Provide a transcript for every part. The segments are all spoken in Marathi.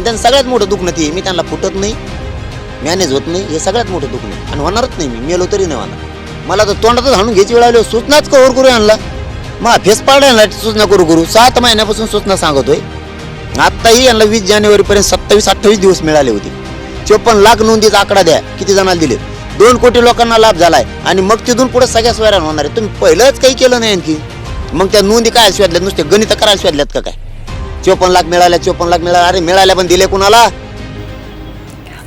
आणि त्यांचं सगळ्यात मोठं दुखणं ते मी त्यांना फुटत नाही मॅनेज होत नाही हे सगळ्यात मोठं दुखणं आणि होणारच नाही मी मेलो तरी नाही होणार. मला तर तोंडातच हाणून घ्यायची वेळ आली सूचनाच कवर करू आणला. मग फेस पाडायला सूचना करू करू सात महिन्यापासून सूचना सांगतोय. आत्ताही यांना वीस जानेवारीपर्यंत सत्तावीस अठ्ठावीस दिवस मिळाले होते. चोपन्न लाख नोंदीचा आकडा द्या किती जणांना दिले? दोन कोटी लोकांना लाभ झालाय आणि मग तिथून पुढे सगळ्या स्वैरान होणार आहे. तुम्ही पहिलंच काही केलं नाही आणखी. मग त्या नोंदी काय शोधल्यात? नुसते गणित करायला शोधल्यात का काय? चोपन्न लाख मिळाल्या चोपन्न लाख मिळाल्या. अरे मिळाल्या पण दिले कुणाला?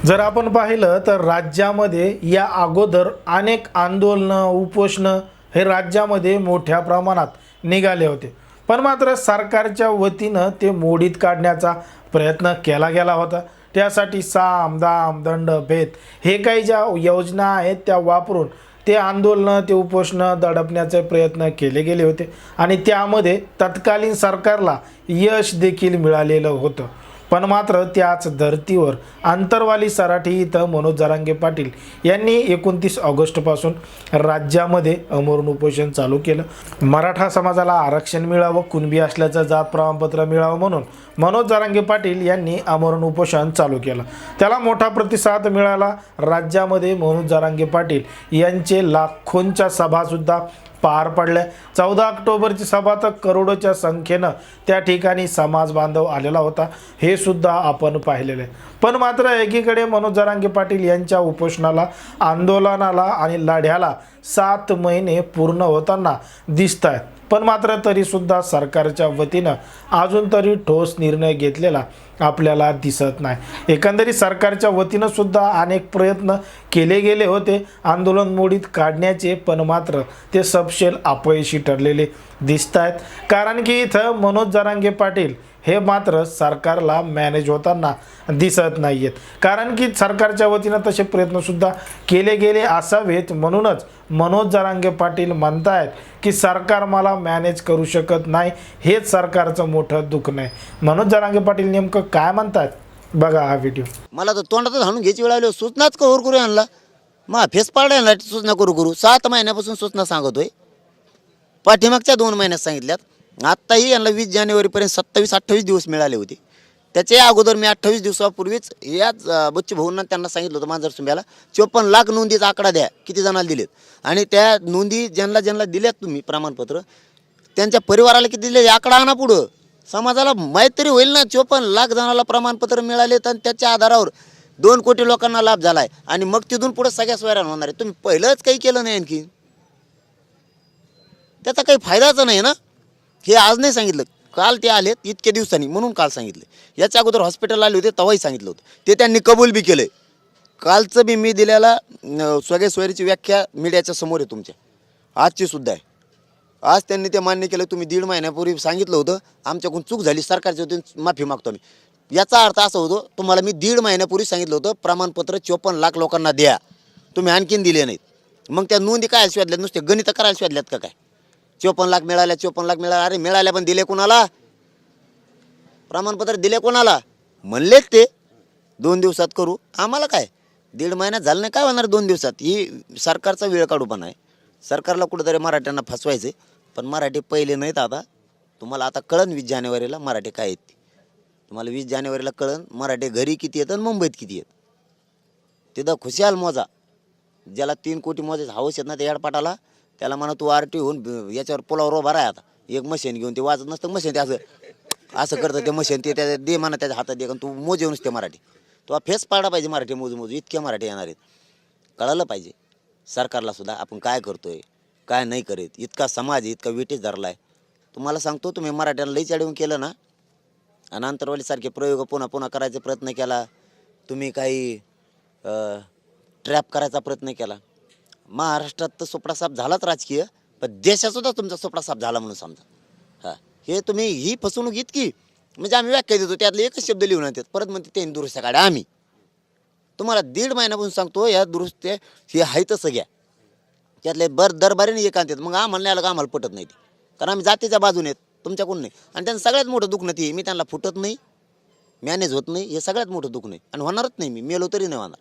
जर आपण पाहिलं तर राज्यामध्ये या अगोदर अनेक आंदोलनं उपोषणं हे राज्यामध्ये मोठ्या प्रमाणात निघाले होते. पण मात्र सरकारच्या वतीनं ते मोडीत काढण्याचा प्रयत्न केला गेला होता. त्यासाठी साम दाम दंड भेद हे काही ज्या योजना आहेत त्या वापरून ते आंदोलनं ते उपोषणं दडपण्याचे प्रयत्न केले गेले होते. आणि त्यामध्ये तत्कालीन सरकारला यश देखील मिळालेलं होतं. पण मात्र त्याच धर्तीवर आंतरवाली सराठी इथं मनोज जरांगे पाटील यांनी एकोणतीस ऑगस्टपासून राज्यामध्ये अमरण उपोषण चालू केलं. मराठा समाजाला आरक्षण मिळावं कुणबी असल्याचं जात प्रमाणपत्र मिळावं म्हणून मनोज जरांगे पाटील यांनी अमरण उपोषण चालू केलं. त्याला मोठा प्रतिसाद मिळाला. राज्यामध्ये मनोज जरांगे पाटील यांचे लाखोंच्या सभासुद्धा पार पडल्या चौदा ऑक्टोबरची सभा तर करोडोच्या संख्येनं त्या ठिकाणी समाज बांधव आलेला होता. हे सुद्धा आपण पाहिलेलं. आहे पण मात्र एकीकडे मनोज जरांगे पाटील यांच्या उपोषणाला आंदोलनाला आणि लढ्याला सात महिने पूर्ण होताना दिसत आहेत पण मात्र तरीसुद्धा सरकारच्या वतीनं अजून तरी ठोस निर्णय घेतलेला आपल्याला दिसत नाही. एकंदरीत सरकारच्या वतीनं सुद्धा अनेक प्रयत्न केले गेले होते. आंदोलन मोडीत काढण्याचे पण मात्र ते सपशेल अपयशी ठरलेले दिसत आहेत कारण की इथं मनोज जरांगे पाटील हे मात्र सरकारला मॅनेज होताना दिसत नाही आहेत कारण की सरकारच्या वतीनं तसे प्रयत्नसुद्धा केले गेले असावेत. म्हणूनच मनोज जरांगे पाटील म्हणतायत की सरकार मला मॅनेज करू शकत नाही. हेच सरकारचं मोठं दुःख नाही. मनोज जरांगे पाटील नेमकं काय म्हणतात? बघा हा व्हिडिओ मला तर तोंडातच हाणून घ्यायची वेळ आली. सूचनाच कवर करू आणला मग फेस पाडायला सूचना करू करू. सात महिन्यापासून सूचना सांगतोय. पाठीमागच्या दोन महिन्यात सांगितल्यात. आत्ताही यांना वीस जानेवारीपर्यंत सत्तावीस अठ्ठावीस दिवस मिळाले होते. त्याच्या अगोदर मी अठ्ठावीस दिवसापूर्वीच याच बच्ची बच्चू भाऊंना त्यांना सांगितलं होतं मांजर सुंब्याला चोपन्न लाख नोंदीचा आकडा द्या. किती जणांना दिलेत? आणि त्या नोंदी ज्यांना ज्यांना दिल्यात तुम्ही प्रमाणपत्र त्यांच्या परिवाराला किती दिले? आकडा आणा पुढं. समाजाला माहीत तरी होईल ना चोपन्न लाख जणाला प्रमाणपत्र मिळालेत आणि त्याच्या आधारावर दोन कोटी लोकांना लाभ झाला आहे आणि मग तिथून पुढे सगळ्या स्वैरान होणार आहे. तुम्ही पहिलंच काही केलं नाही आणखी. त्याचा काही फायदाच नाही ना? हे आज नाही सांगितलं. काल ते आलेत इतक्या दिवसांनी म्हणून काल सांगितलं. याच्या अगोदर हॉस्पिटल आले होते तेव्हाही सांगितलं होतं. ते त्यांनी कबूल बी केलं कालचं बी मी दिलेला अं, स्वगे व्याख्या मीडियाच्या समोर आहे तुमच्या. आजची सुद्धा आहे. आज त्यांनी ते मान्य केलं तुम्ही दीड महिन्यापूर्वी सांगितलं होतं आमच्याकडून चूक झाली सरकारच्या वतीने माफी मागतो आम्ही. याचा अर्थ असा होतो तुम्हाला मी दीड महिन्यापूर्वी सांगितलं होतं प्रमाणपत्र चोपन्न लाख लोकांना द्या. तुम्ही आणखीन दिले नाहीत. मग त्या नोंदी काय शोधल्यात? नुसते गणित करायला शोधल्यात का काय? चोपन्न लाख मिळाल्या चोपन्न लाख मिळाल्या अरे मिळाल्या पण दिले कोणाला? प्रमाणपत्र दिले कोणाला? म्हणलेत ते. दोन दिवसात करू. आम्हाला काय? दीड महिन्यात झालं नाही काय होणार दोन दिवसात? ही सरकारचा वेळ काढूपणा आहे. सरकारला कुठंतरी मराठ्यांना फसवायचे पण मराठी पहिले नाहीत आता. तुम्हाला आता कळन वीस जानेवारीला मराठी काय आहेत तुम्हाला वीस जानेवारीला कळन मराठी घरी किती येतं आणि मुंबईत किती येत. तिथं खुशाल मोजा. ज्याला तीन कोटी मोजायचं हाऊस येत ना त्या याडपाटाला त्याला म्हणा तू आर टी होऊन याच्यावर पुलावर उभा राहा आता. एक मशीन घेऊन ते वाजत नसतं मशीन ते असं असं करतं ते मशीन ते त्या दे म्हणा त्याच्या हातात दे तू मोजे ते मराठी. तो फेस पाडा पाहिजे मराठी मोजू मोजू इतक्या मराठी येणार आहेत. कळालं पाहिजे. सरकारला सुद्धा आपण काय करतोय? काय नाही करीत. इतका समाज इतका विटेज धरला आहे तुम्हाला सांगतो तुम्ही मराठ्यांना लई चढवून केलं ना? आणि अंतरवालीसारखे प्रयोग पुन्हा पुन्हा करायचा प्रयत्न केला. तुम्ही काही ट्रॅप करायचा प्रयत्न केला. महाराष्ट्रात तर सोपडा साफ झालाच राजकीय पण देशासुद्धा तुमचा सोपडा साफ झाला म्हणून समजा. हां हे तुम्ही ही फसवणूक इतकी म्हणजे आम्ही व्याख्या देतो त्यातले एकच शब्द लिहून येतात. परत म्हणते ते दुरुस्त्या काढा आम्ही. तुम्हाला दीड महिन्यापासून सांगतो या दुरुस्त्या हे आहे तसं घ्या. त्यातले बर दरबारीने एकांत आणतात मग आम्हाला न्यायला का आम्हाला पटत नाही ते? कारण आम्ही जातीच्या बाजूने आहेत. तुमच्याकडून नाही. आणि त्यांचं सगळ्यात मोठं दुखणं ते. मी त्यांना फुटत नाही. मॅनेज होत नाही. हे सगळ्यात मोठं दुखणं आहे आणि होणारच नाही मी. मेलो तरी नाही होणार.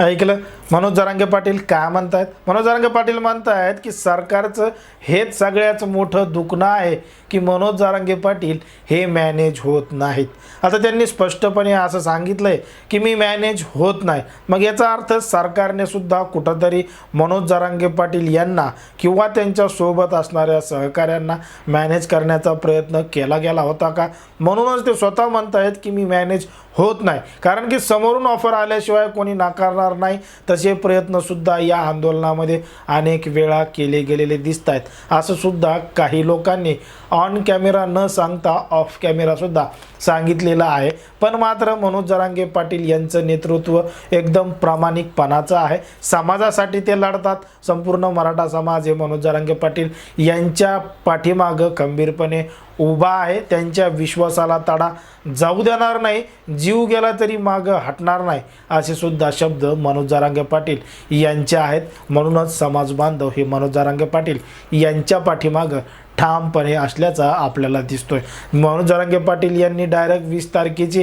ऐकलं? मनोज जरांगे पाटील काय म्हणतायत? मनोज जरांगे पाटील म्हणतायत की सरकारचं हेच सगळ्याच मोठं दुखणं आहे की मनोज जरांगे पाटील हे मॅनेज होत नाहीत. आता त्यांनी स्पष्टपणे असं सांगितलंय की मी मॅनेज होत नाही. मग याचा अर्थ सरकारने सुद्धा कुठंतरी मनोज जरांगे पाटील यांना किंवा त्यांच्यासोबत असणाऱ्या सहकाऱ्यांना मॅनेज करण्याचा प्रयत्न केला गेला होता का? म्हणूनच ते स्वतः म्हणतायत की मी मॅनेज होत नाही. कारण की समोरून ऑफर आल्याशिवाय कोणी नाकारणार नाही. तसे प्रयत्नसुद्धा या आंदोलनामध्ये अनेक वेळा केले गेलेले दिसत आहेत असं सुद्धा काही लोकांनी ऑन कॅमेरा न सांगता ऑफ कॅमेरासुद्धा सांगितलेलं आहे. पण मात्र मनोज जरांगे पाटील यांचं नेतृत्व एकदम प्रामाणिकपणाचं आहे. समाजासाठी ते लढतात. संपूर्ण मराठा समाज हे मनोज जरांगे पाटील यांच्या पाठीमागं खंबीरपणे उभा आहे त्यांच्या विश्वासाला तडा जाऊ देणार नाही जीव गेला तरी मागं हटणार नाही असे सुद्धा शब्द मनोज जारांगे पाटील यांचे आहेत. म्हणूनच समाज बांधव हे मनोज जारांगे पाटील यांच्या पाठीमागं ठामपणे असल्याचा आपल्याला दिसतोय. मनोज जरांगे पाटील यांनी डायरेक्ट वीस तारखेची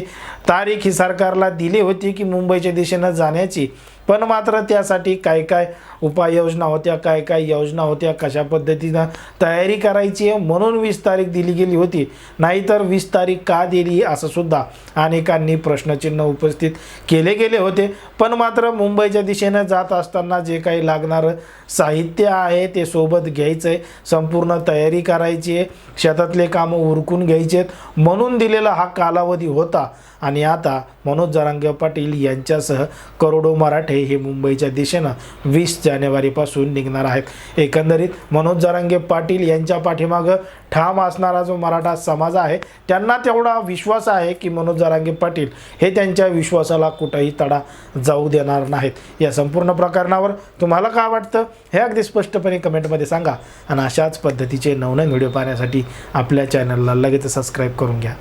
तारीख ही सरकारला दिली होती की मुंबईच्या दिशेनं जाण्याची. पण मात्र त्यासाठी काय काय उपाययोजना होत्या काय काय योजना होत्या कशा पद्धतीनं तयारी करायची आहे म्हणून वीस तारीख दिली गेली होती. नाहीतर वीस तारीख का दिली असं सुद्धा अनेकांनी प्रश्नचिन्ह उपस्थित केले गेले होते. पण मात्र मुंबईच्या दिशेनं जात असताना जे काही लागणारं साहित्य आहे ते सोबत घ्यायचं आहे संपूर्ण तयारी करायची आहे शेतातले कामं उरकून घ्यायचे आहेत म्हणून दिलेला हा कालावधी होता. आणि आता मनोज जरांगे पाटील यांच्यासह करोडो मराठे हे मुंबईच्या दिशेनं वीस जानेवारीपासून निघणार आहेत. एकंदरीत मनोज जरांगे पाटील यांच्या पाठीमागं ठाम असणारा जो मराठा समाज आहे त्यांना तेवढा विश्वास आहे की मनोज जरांगे पाटील हे त्यांच्या विश्वासाला कुठंही तडा जाऊ देणार नाहीत. या संपूर्ण प्रकरणावर तुम्हाला काय वाटतं हे अगदी स्पष्टपणे कमेंटमध्ये सांगा. आणि अशाच पद्धतीचे नवनवीन व्हिडिओ पाहण्यासाठी आपल्या चॅनलला लगेच सबस्क्राईब करून घ्या.